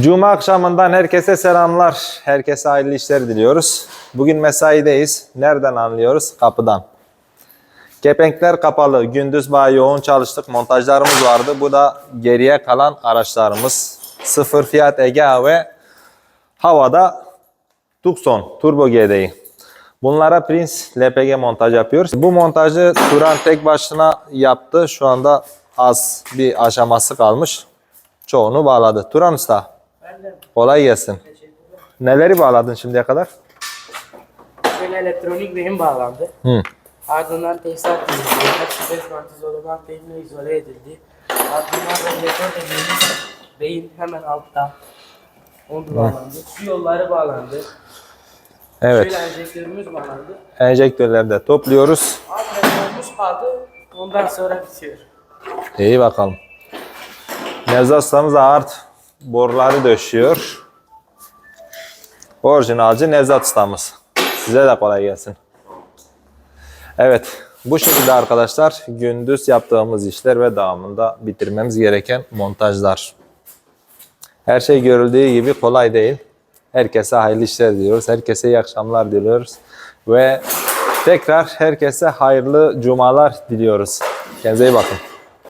Cuma akşamından herkese selamlar. Herkese hayırlı işler diliyoruz. Bugün mesaideyiz. Nereden anlıyoruz? Kapıdan. Kepenkler kapalı. Gündüz bayağı yoğun çalıştık. Montajlarımız vardı. Bu da geriye kalan araçlarımız. Sıfır fiyat Egea ve havada Tucson Turbo GD'yi. Bunlara Prince LPG montaj yapıyoruz. Bu montajı Turan tek başına yaptı. Şu anda az bir aşaması kalmış. Çoğunu bağladı. Turan Usta kolay gelsin. Neleri bağladın şimdiye kadar? Şöyle elektronik beyin bağlandı. Hı. Ardından tesisat temizliği, Mercedes vantizolaman beyinle izole edildi. Ardından radyatör dediğimiz beyin hemen altta. Onu bağlandı. Su yolları bağlandı. Evet. Şöyle enjektörümüz bağlandı. Enjektörleri de topluyoruz. Antrenörümüz kaldı. Ondan sonra bitiyor. İyi bakalım. Nevzat ustamız art boruları döşüyor. Orijinalci Nevzat ustamız. Size de kolay gelsin. Evet. Bu şekilde arkadaşlar gündüz yaptığımız işler ve devamında bitirmemiz gereken montajlar. Her şey görüldüğü gibi kolay değil. Herkese hayırlı işler diliyoruz. Herkese iyi akşamlar diliyoruz. Ve tekrar herkese hayırlı cumalar diliyoruz. Kendinize iyi bakın.